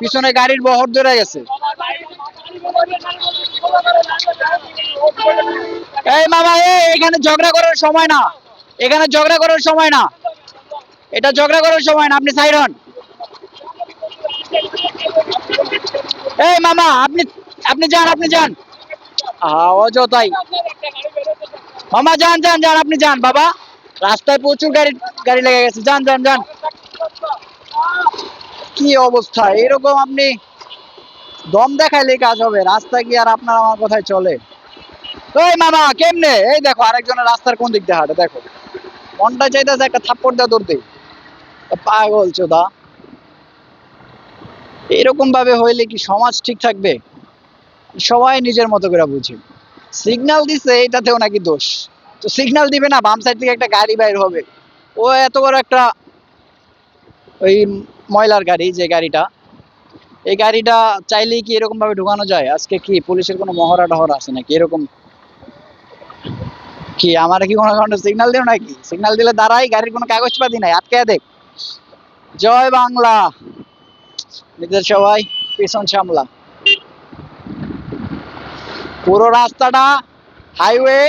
পিছনে গাড়ির বহর ধরে গেছে। এই মামা এখানে ঝগড়া করার সময় না। এখানে ঝগড়া করার সময় না। এটা ঝগড়া করার সময় না, আপনি সাইড হন। এই মামা, আপনি আপনি যান আপনি যান। অযথাই। মামা, যান যান যান, আপনি যান, বাবা। রাস্তায় প্রচুর গাড়ি গাড়ি লেগে গেছে। যান যান যান। কি অবস্থা? এরকম আপনি দম দেখাইলে কাজ হবে, রাস্তা কি আর আপনার আমার কোথায় চলে? ওই মামা, কেমনে? এই দেখো, আরেকজনের রাস্তার কোন দিক দিয়ে দেখো। মনটা চাইতেছে একটা থাপ্পড় দেওয়া দৌড়তে। পাগল চোদা। এরকম ভাবে হইলে কি সমাজ ঠিক থাকবে? সবাই নিজের মতো করে বুঝে। সিগন্যাল দিছে এটাতেও নাকি দোষ। তো সিগন্যাল দিবে না, বাম সাইড থেকে একটা গাড়ি বাইর হবে। ও এত বড় একটা ওই ময়লার গাড়ি, যে গাড়িটা, এই গাড়িটা চাইলেই কি এরকম ভাবে ঢুকানো যায়? আজকে কি পুলিশের কোনো মহড়া টহরা আছে নাকি? এরকম কি আমার কি কোনো কারণে সিগন্যাল দেও নাকি? সিগন্যাল দিলে দাঁড়াই, গাড়ির কোনো কাগজপাতি নাই আটকে দেখ। জয় বাংলা। নিজের সবাই পিছন সামলা। পুরো রাস্তাটা হাইওয়ে